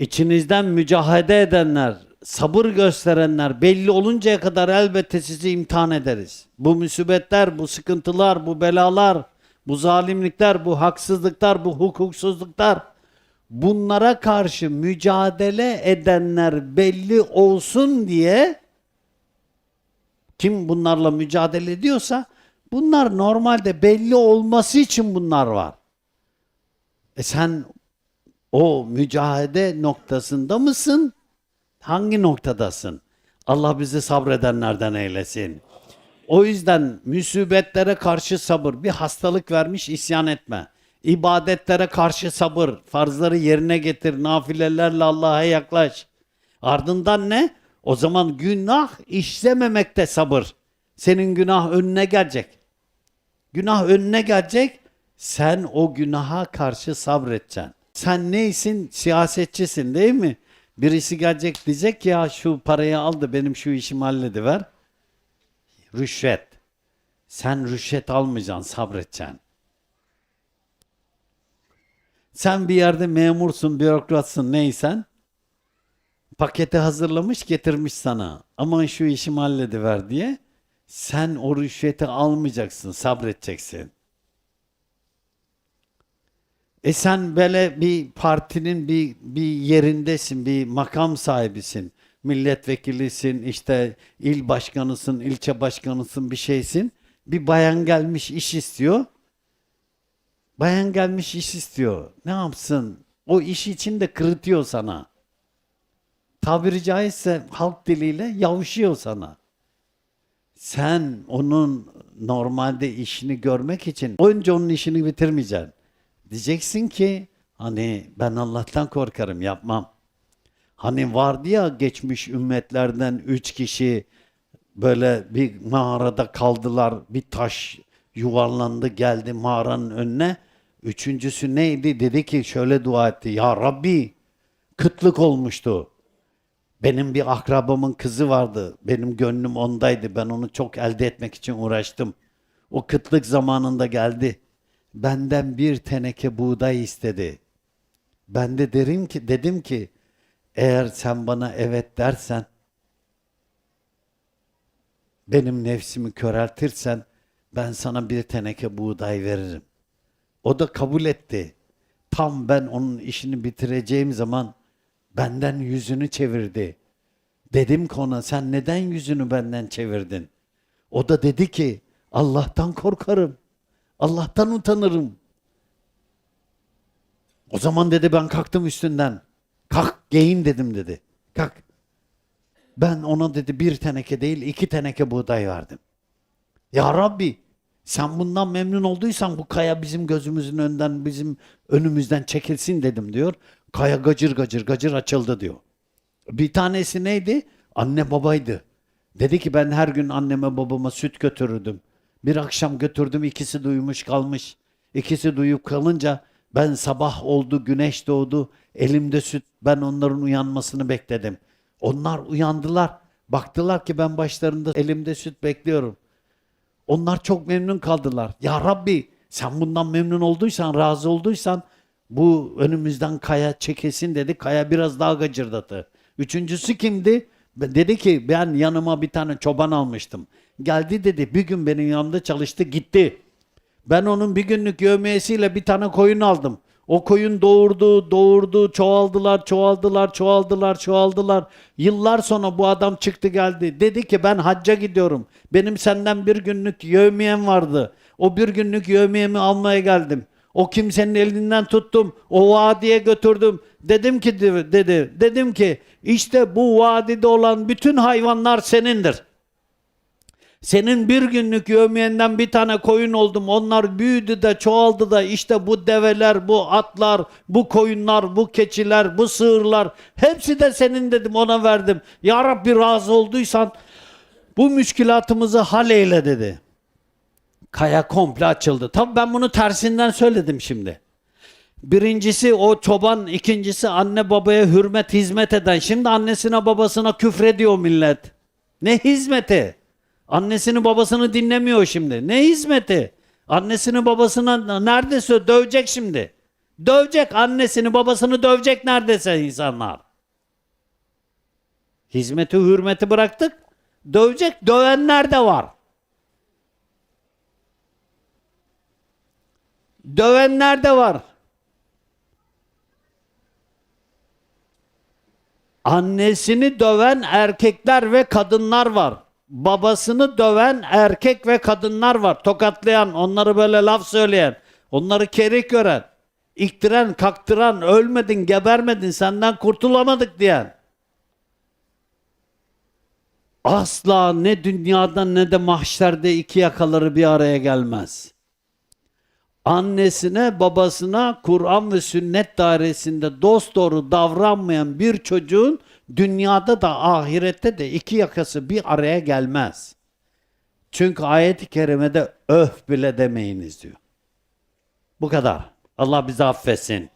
İçinizden mücahede edenler, sabır gösterenler belli oluncaya kadar elbette sizi imtihan ederiz. Bu musibetler, bu sıkıntılar, bu belalar, bu zalimlikler, bu haksızlıklar, bu hukuksuzluklar bunlara karşı mücadele edenler belli olsun diye kim bunlarla mücadele ediyorsa bunlar normalde belli olması için bunlar var. E sen o mücadele noktasında mısın? Hangi noktadasın? Allah bizi sabredenlerden eylesin. O yüzden müsibetlere karşı sabır. Bir hastalık vermiş isyan etme. İbadetlere karşı sabır. Farzları yerine getir. Nafilelerle Allah'a yaklaş. Ardından ne? O zaman günah işlememekte sabır. Senin günah önüne gelecek. Günah önüne gelecek. Sen o günaha karşı sabredeceksin. Sen neysin? Siyasetçisin değil mi? Birisi gelecek diyecek ya şu parayı al da benim şu işimi hallediver. Rüşvet. Sen rüşvet almayacaksın, sabredeceksin. Sen bir yerde memursun, bürokratsın, neysen. Paketi hazırlamış getirmiş sana. Aman şu işimi hallediver diye. Sen o rüşveti almayacaksın, sabredeceksin. E sen böyle bir partinin bir, bir yerindesin, bir makam sahibisin. Milletvekilisin, işte il başkanısın, ilçe başkanısın, bir şeysin. Bir bayan gelmiş iş istiyor. Bayan gelmiş iş istiyor. Ne yapsın? O iş için de kırıtıyor sana. Tabiri caizse halk diliyle yavşıyor sana. Sen onun normalde işini görmek için önce onun işini bitirmeyeceksin. Diyeceksin ki hani ben Allah'tan korkarım yapmam. Hani vardı ya geçmiş ümmetlerden üç kişi böyle bir mağarada kaldılar. Bir taş yuvarlandı geldi mağaranın önüne. Üçüncüsü neydi? Dedi ki şöyle dua etti. Ya Rabbi kıtlık olmuştu. Benim bir akrabamın kızı vardı. Benim gönlüm ondaydı. Ben onu çok elde etmek için uğraştım. O kıtlık zamanında geldi. Benden bir teneke buğday istedi. Ben de derim ki dedim ki eğer sen bana evet dersen benim nefsimi köreltirsen ben sana bir teneke buğday veririm. O da kabul etti. Tam ben onun işini bitireceğim zaman benden yüzünü çevirdi. Dedim ki ona sen neden yüzünü benden çevirdin? O da dedi ki Allah'tan korkarım. Allah'tan utanırım. O zaman dedi ben kalktım üstünden. Kalk giyin dedim dedi. Kalk. Ben ona dedi bir teneke değil iki teneke buğday verdim. Ya Rabbi sen bundan memnun olduysan bu kaya bizim gözümüzün önünden bizim önümüzden çekilsin dedim diyor. Kaya gacır gacır gacır açıldı diyor. Bir tanesi neydi? Anne babaydı. Dedi ki ben her gün anneme babama süt götürürdüm. Bir akşam götürdüm ikisi duymuş kalmış. İkisi duyup kalınca ben sabah oldu güneş doğdu elimde süt ben onların uyanmasını bekledim. Onlar uyandılar. Baktılar ki ben başlarında elimde süt bekliyorum. Onlar çok memnun kaldılar. Ya Rabbi sen bundan memnun olduysan, razı olduysan bu önümüzden kaya çekesin dedi. Kaya biraz daha gacırdadı. Üçüncüsü kimdi? Dedi ki ben yanıma bir tane çoban almıştım. Geldi dedi bir gün benim yanımda çalıştı gitti. Ben onun bir günlük yövmiyesiyle bir tane koyun aldım. O koyun doğurdu, doğurdu, çoğaldılar, çoğaldılar, çoğaldılar, çoğaldılar. Yıllar sonra bu adam çıktı geldi. Dedi ki ben hacca gidiyorum. Benim senden bir günlük yövmiyem vardı. O bir günlük yövmiyemi almaya geldim. O kimsenin elinden tuttum. O vadiye götürdüm. Dedim ki dedi, dedim ki işte bu vadide olan bütün hayvanlar senindir. Senin bir günlük yövmiyenden bir tane koyun oldum. Onlar büyüdü de çoğaldı da işte bu develer, bu atlar, bu koyunlar, bu keçiler, bu sığırlar hepsi de senin dedim ona verdim. Ya Rabbi razı olduysan bu müşkilatımızı hal eyle dedi. Kaya komple açıldı. Tabii ben bunu tersinden söyledim şimdi. Birincisi o çoban, ikincisi anne babaya hürmet, hizmet eden. Şimdi annesine babasına küfrediyor millet. Ne hizmeti? Annesini babasını dinlemiyor şimdi. Ne hizmeti? Annesini babasına neredeyse dövecek şimdi. Dövecek annesini babasını dövecek neredeyse insanlar. Hizmeti hürmeti bıraktık. Dövecek dövenler de var. Dövenler de var. Annesini döven erkekler ve kadınlar var. Babasını döven erkek ve kadınlar var. Tokatlayan, onları böyle laf söyleyen, onları kerik gören, iktiren, kaktıran, ölmedin, gebermedin, senden kurtulamadık diyen. Asla ne dünyada ne de mahşerde iki yakaları bir araya gelmez annesine babasına Kur'an ve sünnet dairesinde dost doğru davranmayan bir çocuğun dünyada da ahirette de iki yakası bir araya gelmez. Çünkü ayet-i kerimede öf bile demeyiniz diyor. Bu kadar. Allah bizi affetsin.